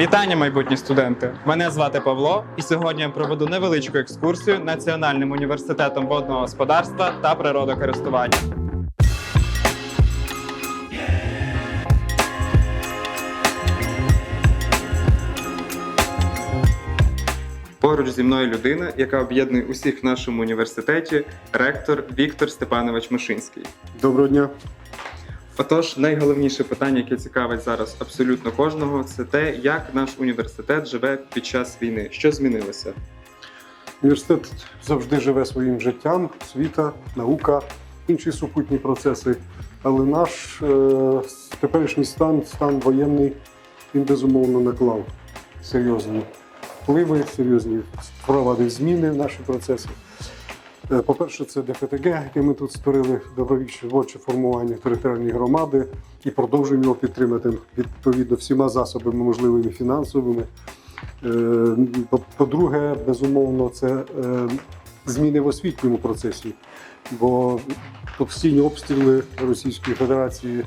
Вітання, майбутні студенти! Мене звати Павло, і сьогодні я проведу невеличку екскурсію Національним університетом водного господарства та природокористування. Поруч зі мною людина, яка об'єднує усіх в нашому університеті, ректор Віктор Степанович Мишинський. Доброго дня. Отож, найголовніше питання, яке цікавить зараз абсолютно кожного, це те, як наш університет живе під час війни. Що змінилося? Університет завжди живе своїм життям, освіта, наука, інші супутні процеси. Але наш е, теперішній стан, стан воєнний, він безумовно наклав серйозні впливи, серйозні впровадив зміни в наші процеси. Е, По-перше, це ДФТГ, яке ми тут створили добровільче творче формування територіальної громади і продовжуємо його підтримати відповідно всіма засобами, можливими фінансовими. Е, по- По-друге, безумовно, це е, зміни в освітньому процесі, бо постійні обстріли Російської Федерації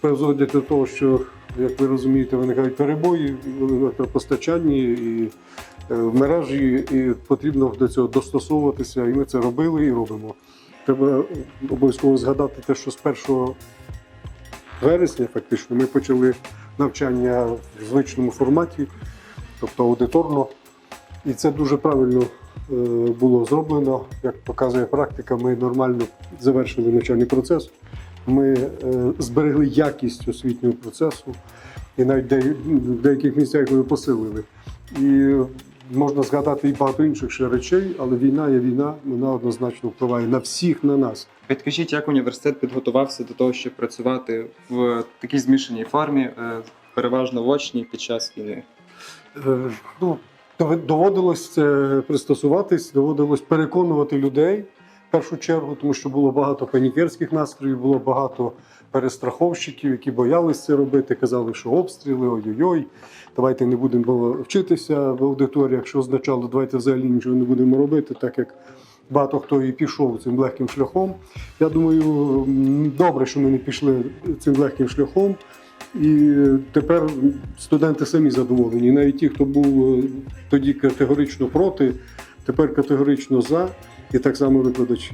призводять до того, що, як ви розумієте, виникають перебої в електропостачанні і в мережі, і потрібно до цього достосовуватися, і ми це робили і робимо. Треба обов'язково згадати те, що з 1 вересня фактично ми почали навчання в звичному форматі, тобто аудиторно. І це дуже правильно е, було зроблено. Як показує практика, ми нормально завершили навчальний процес. Ми е, зберегли якість освітнього процесу і навіть в деяких місцях його посилили. І можна згадати і багато інших ще речей, але війна є війна, вона однозначно впливає на всіх на нас. Підкажіть, як університет підготувався до того, щоб працювати в такій змішаній формі, е, переважно в очній під час війни? Е, Ну, доводилось пристосуватись, доводилось переконувати людей в першу чергу, тому що було багато панікерських настроїв, було багато перестраховщиків, які боялись це робити, казали, що обстріли, ой-ой-ой, давайте не будемо вчитися в аудиторіях, що означало, давайте взагалі нічого не будемо робити, так як багато хто і пішов цим легким шляхом. Я думаю, добре, що ми не пішли цим легким шляхом. І тепер студенти самі задоволені. Навіть ті, хто був е, тоді категорично проти, тепер категорично за, і так само викладачі.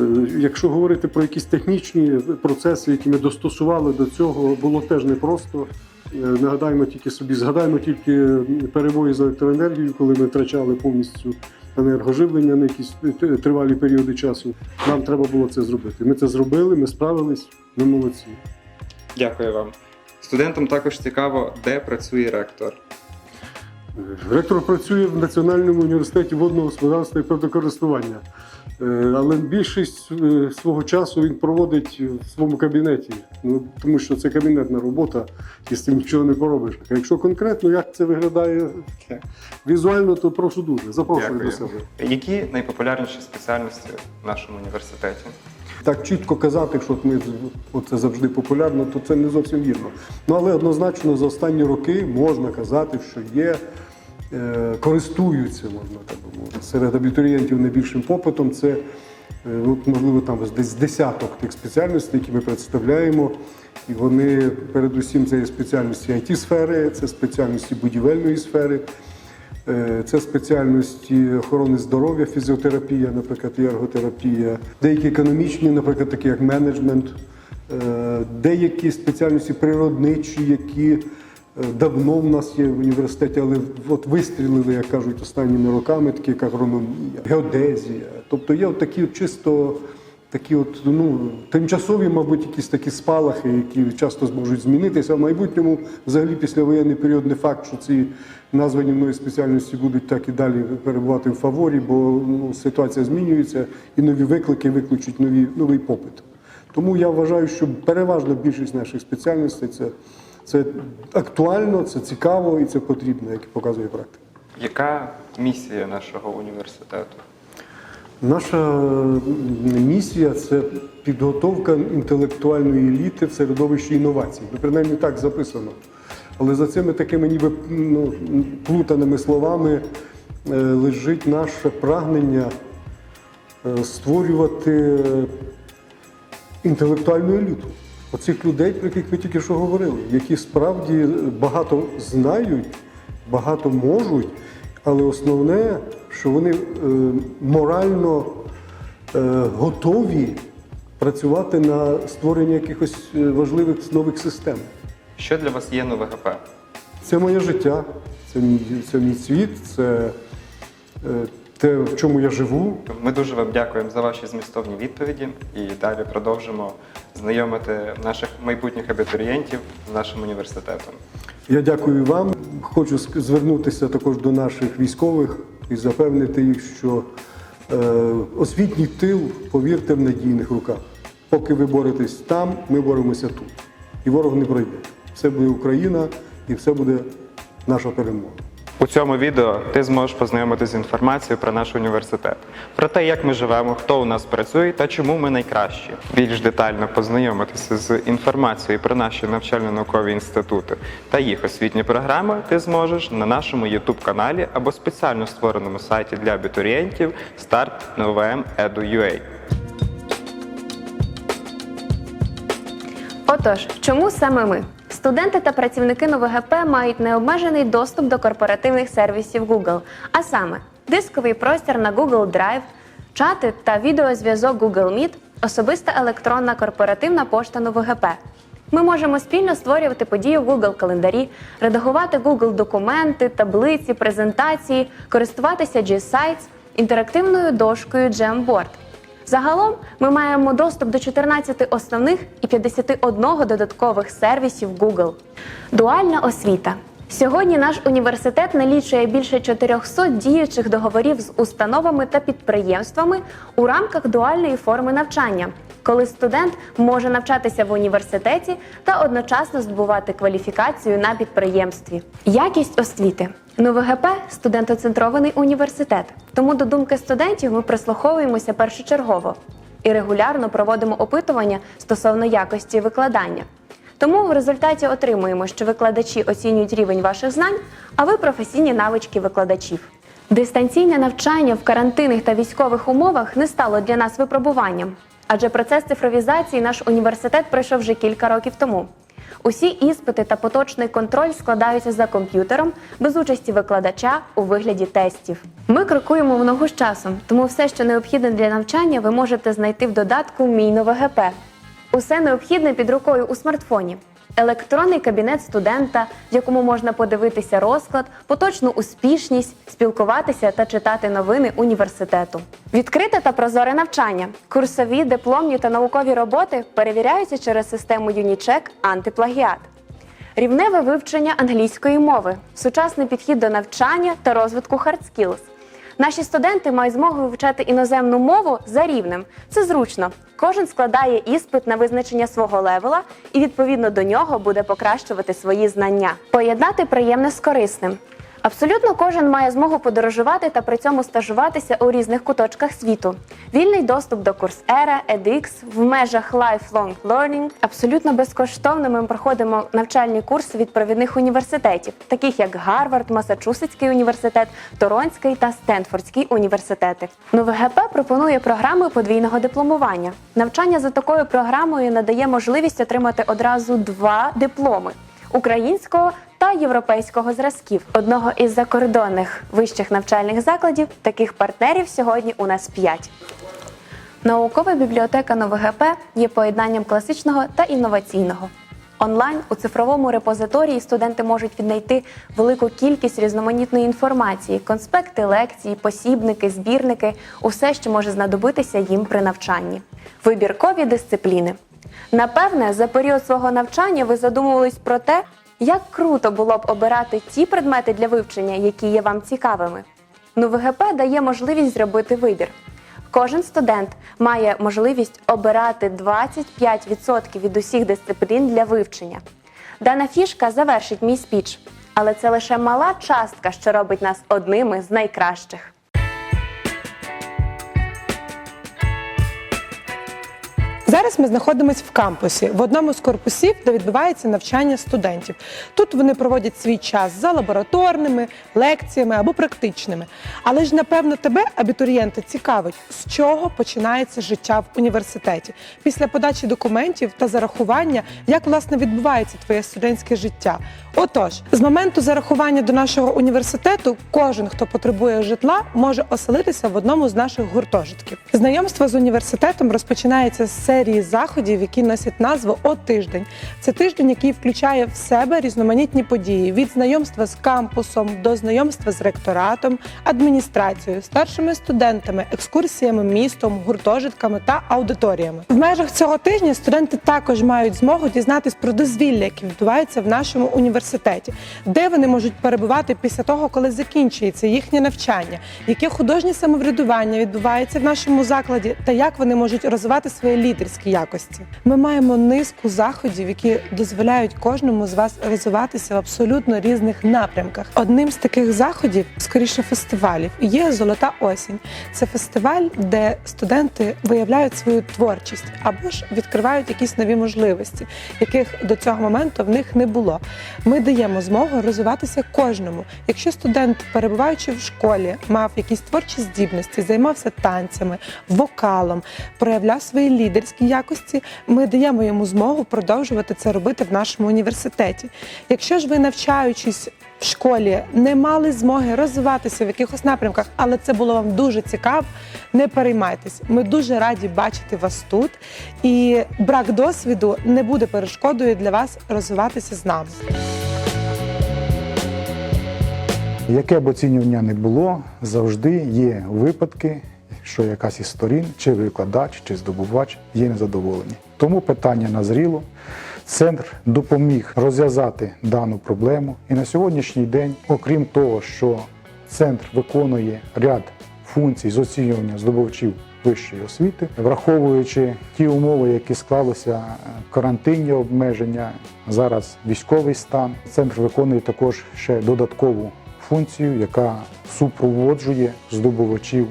Е, Якщо говорити про якісь технічні процеси, які ми достосували до цього, було теж непросто. Е, Нагадаємо тільки собі, згадаємо тільки перебої з електроенергією, коли ми втрачали повністю енергоживлення на якісь тривалі періоди часу. Нам треба було це зробити. Ми це зробили, ми справились, ми молодці. Дякую вам. Студентам також цікаво, де працює ректор. Ректор працює в Національному університеті водного господарства і природокористування. Е, Але більшість е, свого часу він проводить в своєму кабінеті. Ну, тому що це кабінетна робота, і з цим нічого не поробиш. А якщо конкретно, як це виглядає візуально, то прошу дуже. Запрошую Дякую. до себе. Які найпопулярніші спеціальності в нашому університеті? Так чітко казати, що ми оце завжди популярно, то це не зовсім вірно. Ну але однозначно за останні роки можна казати, що є, користуються, можна так би мовити, серед абітурієнтів найбільшим попитом. Це е, можливо там десь десяток тих спеціальностей, які ми представляємо. І вони передусім це є спеціальності it сфери це спеціальності будівельної сфери. Е, Це спеціальності охорони здоров'я, фізіотерапія, наприклад, і ерготерапія, деякі економічні, наприклад, такі як менеджмент, Е, деякі спеціальності природничі, які е, давно в нас є в університеті, але от вистрілили, як кажуть, останніми роками, такі як агрономія, геодезія. Тобто є от такі чисто такі от, ну, тимчасові, мабуть, якісь такі спалахи, які часто зможуть змінитися. В майбутньому, взагалі, післявоєнний період не факт, що ці названі мною спеціальності будуть так і далі перебувати в фаворі, бо ну, ситуація змінюється і нові виклики викличуть нові, новий попит. Тому я вважаю, що переважна більшість наших спеціальностей це, це актуально, це цікаво і це потрібно, як і показує практика. Яка місія нашого університету? Наша місія це підготовка інтелектуальної еліти в середовищі інновацій. Ну, принаймні так записано. Але за цими такими ніби ну, плутаними словами е, лежить наше прагнення е, створювати інтелектуальну еліту. Оцих людей, про яких ви тільки що говорили, які справді багато знають, багато можуть, але основне, що вони е, морально е, готові працювати на створенні якихось е, важливих нових систем. Що для вас є нове ГП? Це моє життя, це мій, це мій світ, це е, те, в чому я живу. Ми дуже вам дякуємо за ваші змістовні відповіді і далі продовжимо знайомити наших майбутніх абітурієнтів з нашим університетом. Я дякую вам. Хочу звернутися також до наших військових і запевнити їх, що е, освітній тил, повірте, в надійних руках. Поки ви боретесь там, ми боремося тут. І ворог не пройде. Все буде Україна і все буде наша перемога. У цьому відео ти зможеш познайомитися з інформацією про наш університет, про те, як ми живемо, хто у нас працює та чому ми найкращі. Більш детально познайомитися з інформацією про наші навчально-наукові інститути та їх освітні програми ти зможеш на нашому youtube каналі або спеціально створеному сайті для абітурієнтів start.novm.edu.ua. Отож, чому саме ми? Студенти та працівники НовГП мають необмежений доступ до корпоративних сервісів Google, а саме дисковий простір на Google Drive, чати та відеозв'язок Google Meet, особиста електронна корпоративна пошта НовГП. Ми можемо спільно створювати події в Google календарі, редагувати Google документи, таблиці, презентації, користуватися G-Sites, інтерактивною дошкою Jamboard. Загалом ми маємо доступ до 14 основних і 51 додаткових сервісів Google. Дуальна освіта. Сьогодні наш університет налічує більше 400 діючих договорів з установами та підприємствами у рамках дуальної форми навчання, коли студент може навчатися в університеті та одночасно здобувати кваліфікацію на підприємстві. Якість освіти. НУВГП – студентоцентрований університет, тому до думки студентів ми прислуховуємося першочергово і регулярно проводимо опитування стосовно якості викладання. Тому в результаті отримуємо, що викладачі оцінюють рівень ваших знань, а ви професійні навички викладачів. Дистанційне навчання в карантинних та військових умовах не стало для нас випробуванням, адже процес цифровізації наш університет пройшов вже кілька років тому. Усі іспити та поточний контроль складаються за комп'ютером без участі викладача у вигляді тестів. Ми крокуємо в ногу з часом, тому все, що необхідне для навчання, ви можете знайти в додатку Мій НовГП. Усе необхідне під рукою у смартфоні. Електронний кабінет студента, в якому можна подивитися розклад, поточну успішність, спілкуватися та читати новини університету. Відкрите та прозоре навчання. Курсові, дипломні та наукові роботи перевіряються через систему Юнічек антиплагіат. Рівневе вивчення англійської мови, сучасний підхід до навчання та розвитку skills. Наші студенти мають змогу вивчати іноземну мову за рівнем. Це зручно. Кожен складає іспит на визначення свого левела і відповідно до нього буде покращувати свої знання. Поєднати приємне з корисним. Абсолютно кожен має змогу подорожувати та при цьому стажуватися у різних куточках світу. Вільний доступ до Coursera, edX в межах Lifelong Learning. Абсолютно безкоштовно ми проходимо навчальні курси від провідних університетів, таких як Гарвард, Масачусетський університет, Торонський та Стенфордський університети. НовГП пропонує програми подвійного дипломування. Навчання за такою програмою надає можливість отримати одразу два дипломи українського та європейського зразків. Одного із закордонних вищих навчальних закладів таких партнерів сьогодні у нас п'ять. Наукова бібліотека НовГП є поєднанням класичного та інноваційного. Онлайн у цифровому репозиторії студенти можуть віднайти велику кількість різноманітної інформації, конспекти лекцій, посібники, збірники, усе, що може знадобитися їм при навчанні. Вибіркові дисципліни. Напевне, за період свого навчання ви задумувались про те, як круто було б обирати ті предмети для вивчення, які є вам цікавими. Ну, ВГП дає можливість зробити вибір. Кожен студент має можливість обирати 25% від усіх дисциплін для вивчення. Дана фішка завершить мій спіч, але це лише мала частка, що робить нас одними з найкращих. Зараз ми знаходимося в кампусі в одному з корпусів, де відбувається навчання студентів. Тут вони проводять свій час за лабораторними, лекціями або практичними. Але ж напевно тебе, абітурієнти, цікавить, з чого починається життя в університеті після подачі документів та зарахування, як власне відбувається твоє студентське життя. Отож, з моменту зарахування до нашого університету кожен, хто потребує житла, може оселитися в одному з наших гуртожитків. Знайомство з університетом розпочинається з серії заходів, які носять назву О тиждень. Це тиждень, який включає в себе різноманітні події від знайомства з кампусом до знайомства з ректоратом, адміністрацією, старшими студентами, екскурсіями містом, гуртожитками та аудиторіями. В межах цього тижня студенти також мають змогу дізнатись про дозвілля, які відбуваються в нашому університеті, де вони можуть перебувати після того, коли закінчується їхнє навчання, яке художнє самоврядування відбувається в нашому закладі, та як вони можуть розвивати свої лідерські якості. Ми маємо низку заходів, які дозволяють кожному з вас розвиватися в абсолютно різних напрямках. Одним з таких заходів, скоріше фестивалів, є Золота осінь. Це фестиваль, де студенти виявляють свою творчість або ж відкривають якісь нові можливості, яких до цього моменту в них не було. Ми даємо змогу розвиватися кожному. Якщо студент, перебуваючи в школі, мав якісь творчі здібності, займався танцями, вокалом, проявляв свої лідерські якості, ми даємо йому змогу продовжувати це робити в нашому університеті. Якщо ж ви навчаючись в школі не мали змоги розвиватися в якихось напрямках, але це було вам дуже цікаво. Не переймайтесь. Ми дуже раді бачити вас тут, і брак досвіду не буде перешкодою для вас розвиватися з нами. Яке б оцінювання не було, завжди є випадки, що якась із сторін, чи викладач, чи здобувач є незадоволені. Тому питання назріло. Центр допоміг розв'язати дану проблему. І на сьогоднішній день, окрім того, що центр виконує ряд функцій з оцінювання здобувачів вищої освіти, враховуючи ті умови, які склалися е, карантинні обмеження, зараз військовий стан. Центр виконує також ще додаткову функцію, яка супроводжує здобувачів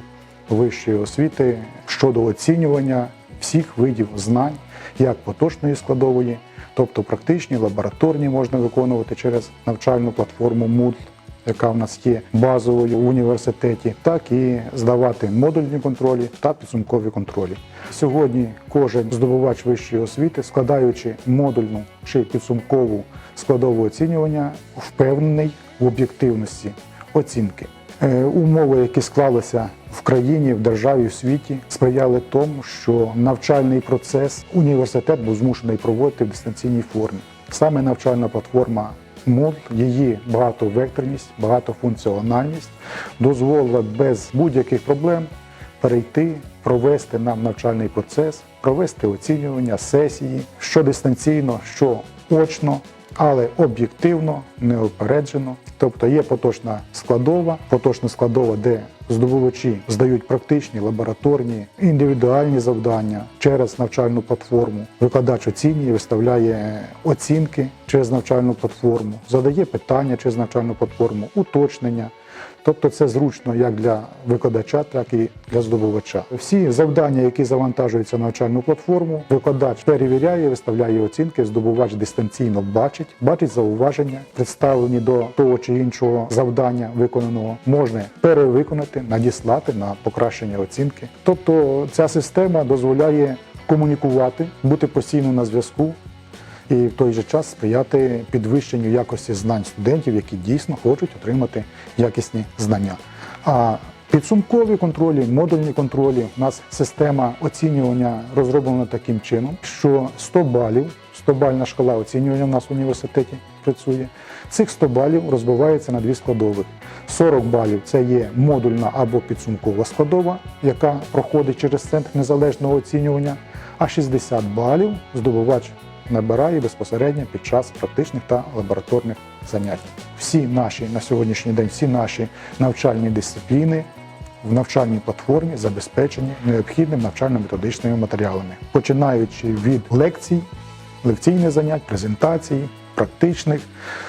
вищої освіти щодо оцінювання всіх видів знань, як поточної складової, тобто практичні, лабораторні можна виконувати через навчальну платформу Moodle, яка в нас є базовою в університеті, так і здавати модульні контролі та підсумкові контролі. Сьогодні кожен здобувач вищої освіти, складаючи модульну чи підсумкову складову оцінювання, впевнений в об'єктивності оцінки. Е, Умови, які склалися в країні, в державі, в світі, сприяли тому, що навчальний процес університет був змушений проводити в дистанційній формі. Саме навчальна платформа Moodle, її багатовекторність, багатофункціональність дозволила без будь-яких проблем перейти, провести нам навчальний процес, провести оцінювання, сесії, що дистанційно, що очно, але об'єктивно, неопереджено. Тобто є поточна складова, поточна складова, де здобувачі здають практичні, лабораторні, індивідуальні завдання через навчальну платформу. Викладач оцінює, виставляє оцінки через навчальну платформу, задає питання через навчальну платформу, уточнення. Тобто це зручно як для викладача, так і для здобувача. Всі завдання, які завантажуються на навчальну платформу, викладач перевіряє, виставляє оцінки, здобувач дистанційно бачить, бачить зауваження, представлені до того чи іншого завдання виконаного, можна перевиконати, надіслати на покращення оцінки. Тобто ця система дозволяє комунікувати, бути постійно на зв'язку і в той же час сприяти підвищенню якості знань студентів, які дійсно хочуть отримати якісні знання. А підсумкові контролі, модульні контролі, у нас система оцінювання розроблена таким чином, що 100 балів, 100-бальна шкала оцінювання в нас в університеті працює. Цих 100 балів розбивається на дві складових. 40 балів це є модульна або підсумкова складова, яка проходить через центр незалежного оцінювання, а 60 балів здобувач набирає безпосередньо під час практичних та лабораторних занять. Всі наші на сьогоднішній день, всі наші навчальні дисципліни в навчальній платформі забезпечені необхідними навчально-методичними матеріалами, починаючи від лекцій, лекційних занять, презентацій, практичних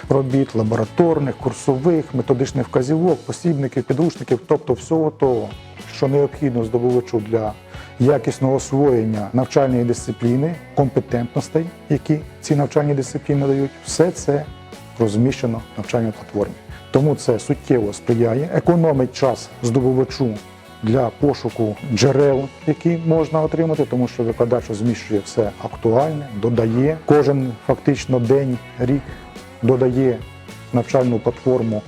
робіт, лабораторних, курсових, методичних вказівок, посібників, підручників, тобто всього того, що необхідно здобувачу для якісного освоєння навчальної дисципліни, компетентностей, які ці навчальні дисципліни дають, все це розміщено в навчальній платформі. Тому це суттєво сприяє, економить час здобувачу для пошуку джерел, які можна отримати, тому що викладач розміщує все актуальне, додає кожен фактично день, рік додає навчальну платформу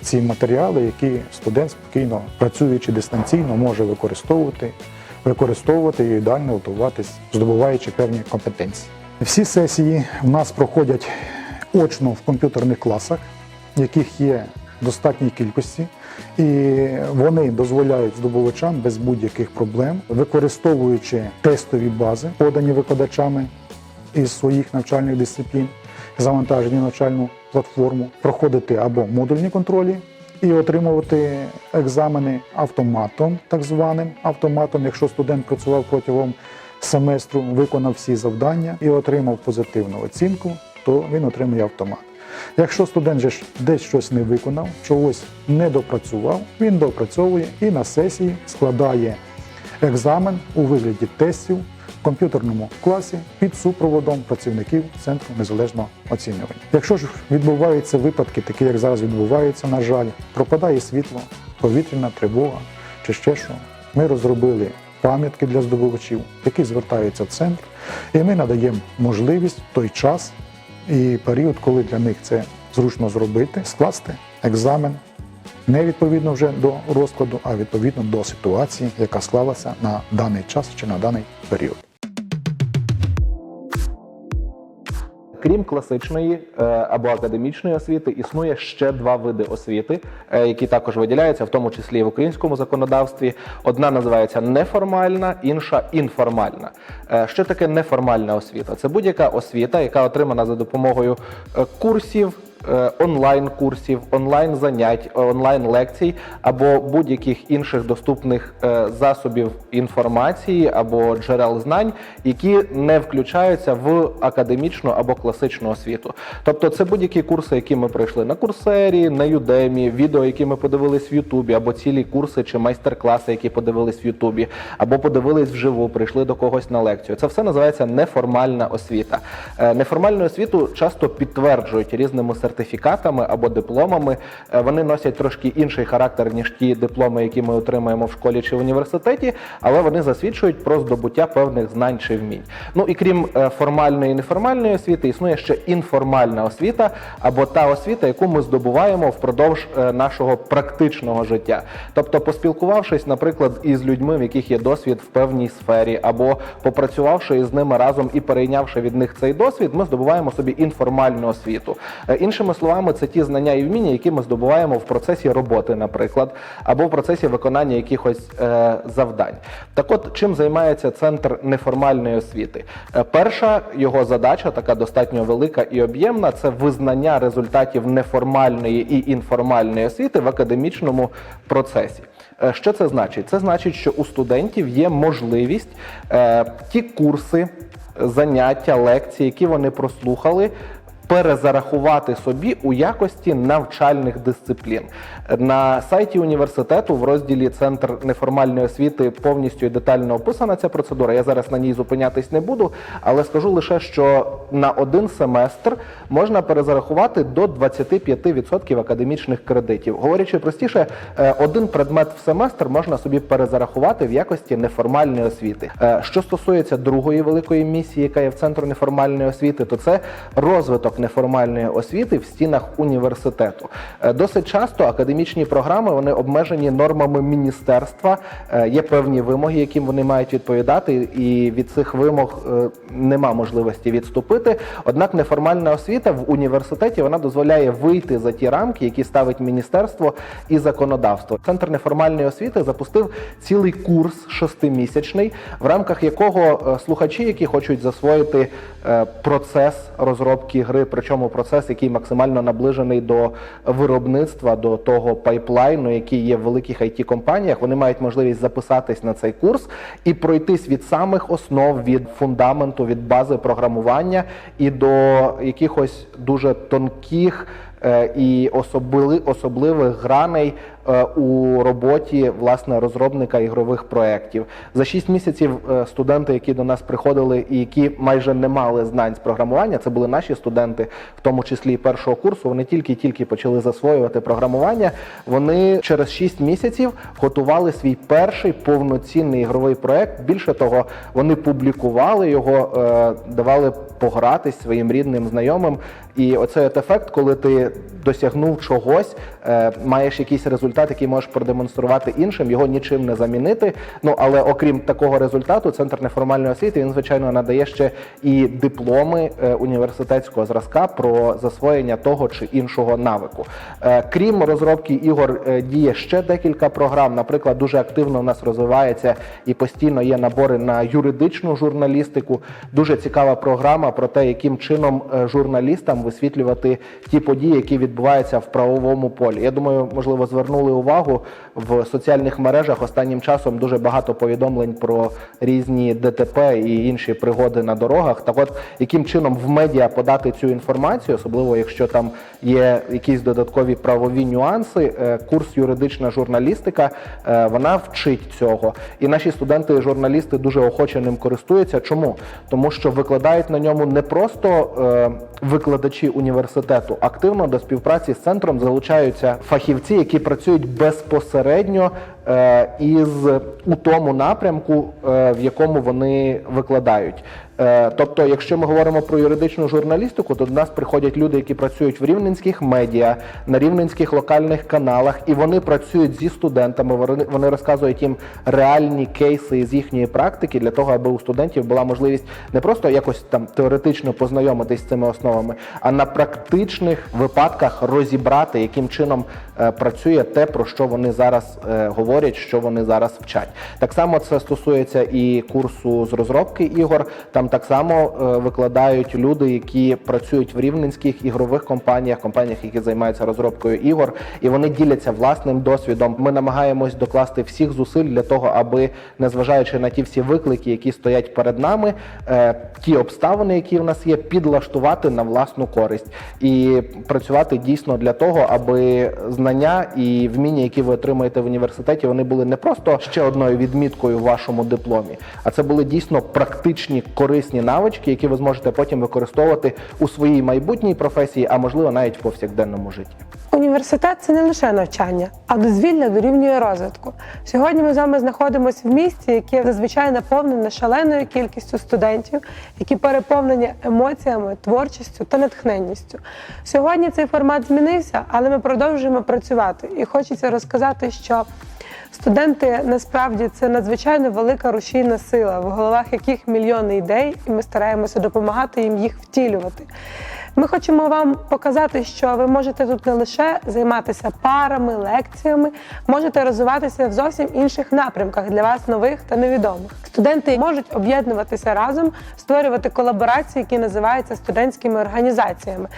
ці матеріали, які студент спокійно працюючи дистанційно, може використовувати, використовувати і ідеально готуватись, здобуваючи певні компетенції. Всі сесії в нас проходять очно в комп'ютерних класах, яких є достатній кількості, і вони дозволяють здобувачам без будь-яких проблем, використовуючи тестові бази, подані викладачами із своїх навчальних дисциплін, завантажені навчальну платформу, проходити або модульні контролі і отримувати екзамени автоматом, так званим автоматом, якщо студент працював протягом семестру, виконав всі завдання і отримав позитивну оцінку, то він отримує автомат. Якщо студент же десь щось не виконав, чогось не допрацював, він допрацьовує і на сесії складає екзамен у вигляді тестів комп'ютерному класі під супроводом працівників Центру незалежного оцінювання. Якщо ж відбуваються випадки, такі як зараз відбуваються, на жаль, пропадає світло, повітряна тривога чи ще що, ми розробили пам'ятки для здобувачів, які звертаються в центр, і ми надаємо можливість той час і період, коли для них це зручно зробити, скласти екзамен не відповідно вже до розкладу, а відповідно до ситуації, яка склалася на даний час чи на даний період. Крім класичної е, або академічної освіти, існує ще два види освіти, е, які також виділяються, в тому числі і в українському законодавстві. Одна називається неформальна, інша інформальна. Е, Що таке неформальна освіта? Це будь-яка освіта, яка отримана за допомогою курсів. Е, Онлайн-курсів, онлайн-занять, онлайн-лекцій або будь-яких інших доступних е, засобів інформації або джерел знань, які не включаються в академічну або класичну освіту. Тобто, це будь-які курси, які ми пройшли на курсері, на Юдемі, відео, які ми подивились в Ютубі, або цілі курси чи майстер-класи, які подивились в Ютубі, або подивились вживу, прийшли до когось на лекцію. Це все називається неформальна освіта. Е, Неформальну освіту часто підтверджують різними сертифікатами або дипломами. Е, Вони носять трошки інший характер ніж ті дипломи, які ми отримуємо в школі чи в університеті, але вони засвідчують про здобуття певних знань чи вмінь. Ну і крім е, формальної і неформальної освіти, існує ще інформальна освіта або та освіта, яку ми здобуваємо впродовж е, нашого практичного життя. Тобто, поспілкувавшись, наприклад, із людьми, в яких є досвід в певній сфері, або попрацювавши із ними разом і перейнявши від них цей досвід, ми здобуваємо собі інформальну освіту. Е, Іншими словами, це ті знання і вміння, які ми здобуваємо в процесі роботи, наприклад, або в процесі виконання якихось е, завдань. Так от, чим займається центр неформальної освіти? Е, перша його задача, така достатньо велика і об'ємна, це визнання результатів неформальної і інформальної освіти в академічному процесі. Е, Що це значить? Це значить, що у студентів є можливість е, ті курси, заняття, лекції, які вони прослухали, перезарахувати собі у якості навчальних дисциплін. На сайті університету в розділі Центр неформальної освіти повністю і детально описана ця процедура. Я зараз на ній зупинятись не буду, але скажу лише, що на один семестр можна перезарахувати до 25% академічних кредитів. Говорячи простіше, е, один предмет в семестр можна собі перезарахувати в якості неформальної освіти. Е, Що стосується другої великої місії, яка є в центру неформальної освіти, то це розвиток неформальної освіти в стінах університету. Е, Досить часто академічні програми вони обмежені нормами міністерства. Е, Є певні вимоги, яким вони мають відповідати, і від цих вимог е, нема можливості відступити. Однак неформальна освіта в університеті вона дозволяє вийти за ті рамки, які ставить міністерство і законодавство. Центр неформальної освіти запустив цілий курс шестимісячний, в рамках якого слухачі, які хочуть засвоїти процес розробки гри, причому процес, який максимально наближений до виробництва, до того пайплайну, який є в великих it компаніях вони мають можливість записатись на цей курс і пройтись від самих основ, від фундаменту, від бази програмування і до якихось дуже тонких е, і особливих граней у роботі власне розробника ігрових проєктів. За 6 місяців е, студенти, які до нас приходили і які майже не мали знань з програмування, це були наші студенти, в тому числі і першого курсу. Вони тільки-тільки почали засвоювати програмування. Вони через 6 місяців готували свій перший повноцінний ігровий проект. Більше того, вони публікували його, е, давали погратись своїм рідним знайомим. І оцей ефект, коли ти досягнув чогось, е, маєш якийсь результат, який можеш продемонструвати іншим, його нічим не замінити. Ну але окрім такого результату, центр неформальної освіти він звичайно надає ще і дипломи е, університетського зразка про засвоєння того чи іншого навику. Е, крім розробки ігор, е, діє ще декілька програм. Наприклад, дуже активно у нас розвивається і постійно є набори на юридичну журналістику. Дуже цікава програма про те, яким чином журналістам висвітлювати ті події, які відбуваються в правовому полі. Я думаю, можливо, звернули увагу в соціальних мережах останнім часом дуже багато повідомлень про різні ДТП і інші пригоди на дорогах. Так, от яким чином в медіа подати цю інформацію, особливо якщо там є якісь додаткові правові нюанси, е, курс юридична журналістика е, вона вчить цього. І наші студенти-журналісти дуже охоче ним користуються. Чому? Тому що викладають на ньому не просто е, викладачі університету, активно до співпраці з центром залучаються фахівці, які працюють безпосередньо е, із у тому напрямку, е, в якому вони викладають. Е, Тобто, якщо ми говоримо про юридичну журналістику, то до нас приходять люди, які працюють в рівненських медіа, на рівненських локальних каналах, і вони працюють зі студентами. Вони, розказують їм реальні кейси з їхньої практики для того, аби у студентів була можливість не просто якось там теоретично познайомитись з цими основами, а на практичних випадках розібрати, яким чином е, працює те, про що вони зараз е, говорять, що вони зараз вчать. Так само це стосується і курсу з розробки ігор. Там так само е, викладають люди, які працюють в рівненських ігрових компаніях, компаніях, які займаються розробкою ігор, і вони діляться власним досвідом. Ми намагаємось докласти всіх зусиль для того, аби незважаючи на ті всі виклики, які стоять перед нами, е, ті обставини, які в нас є, підлаштувати на власну користь і працювати дійсно для того, аби знання і вміння, які ви отримаєте в університеті, вони були не просто ще одною відміткою в вашому дипломі, а це були дійсно практичні корисні навички, які ви зможете потім використовувати у своїй майбутній професії, а можливо навіть в повсякденному житті. Університет це не лише навчання, а дозвілля дорівнює розвитку. Сьогодні ми з вами знаходимося в місті, яке зазвичай наповнене шаленою кількістю студентів, які переповнені емоціями, творчістю та натхненністю. Сьогодні цей формат змінився, але ми продовжуємо працювати. І хочеться розказати, що студенти насправді це надзвичайно велика рушійна сила, в головах яких мільйони ідей, і ми стараємося допомагати їм їх втілювати. Ми хочемо вам показати, що ви можете тут не лише займатися парами, лекціями, можете розвиватися в зовсім інших напрямках для вас нових та невідомих. Студенти можуть об'єднуватися разом, створювати колаборації, які називаються студентськими організаціями.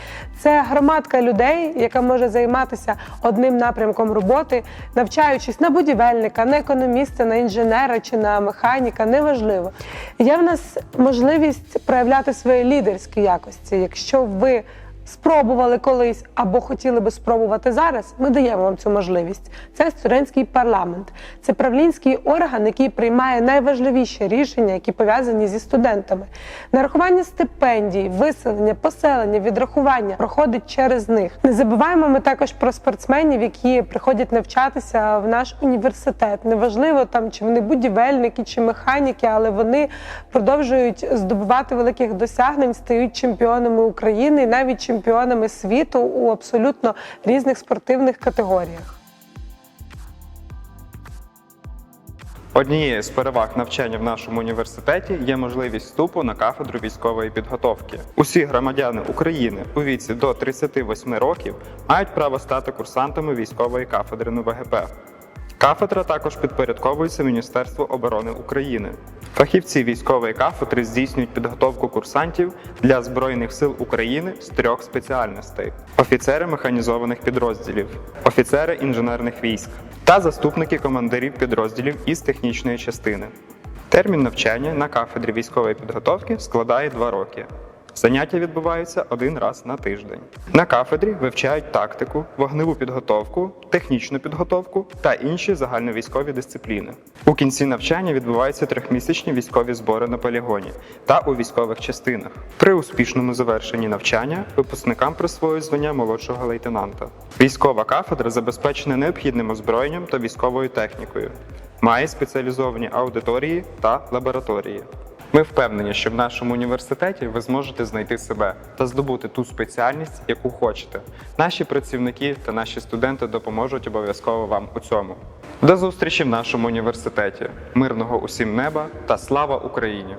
Це громадка людей, яка може займатися одним напрямком роботи, навчаючись на будівельника, на економіста, на інженера чи на механіка, неважливо. Є в нас можливість проявляти свої лідерські якості. Якщо ви ви спробували колись або хотіли би спробувати зараз, ми даємо вам цю можливість. Це студентський парламент, це правлінський орган, який приймає найважливіші рішення, які пов'язані зі студентами. Нарахування стипендій, виселення, поселення, відрахування проходить через них. Не забуваємо ми також про спортсменів, які приходять навчатися в наш університет. Неважливо там, чи вони будівельники чи механіки, але вони продовжують здобувати великих досягнень, стають чемпіонами України навіть чемпіонами світу у абсолютно різних спортивних категоріях. Однією з переваг навчання в нашому університеті є можливість вступу на кафедру військової підготовки. Усі громадяни України у віці до 38 років мають право стати курсантами військової кафедри НУВГП. Кафедра також підпорядковується Міністерству оборони України. Фахівці військової кафедри здійснюють підготовку курсантів для Збройних сил України з трьох спеціальностей: офіцери механізованих підрозділів, офіцери інженерних військ та заступники командирів підрозділів із технічної частини. Термін навчання на кафедрі військової підготовки складає два роки. Заняття відбуваються один раз на тиждень. На кафедрі вивчають тактику, вогневу підготовку, технічну підготовку та інші загальновійськові дисципліни. У кінці навчання відбуваються трьохмісячні військові збори на полігоні та у військових частинах. При успішному завершенні навчання випускникам присвоюють звання молодшого лейтенанта. Військова кафедра забезпечена необхідним озброєнням та військовою технікою. Має спеціалізовані аудиторії та лабораторії. Ми впевнені, що в нашому університеті ви зможете знайти себе та здобути ту спеціальність, яку хочете. Наші працівники та наші студенти допоможуть обов'язково вам у цьому. До зустрічі в нашому університеті. Мирного усім неба та слава Україні!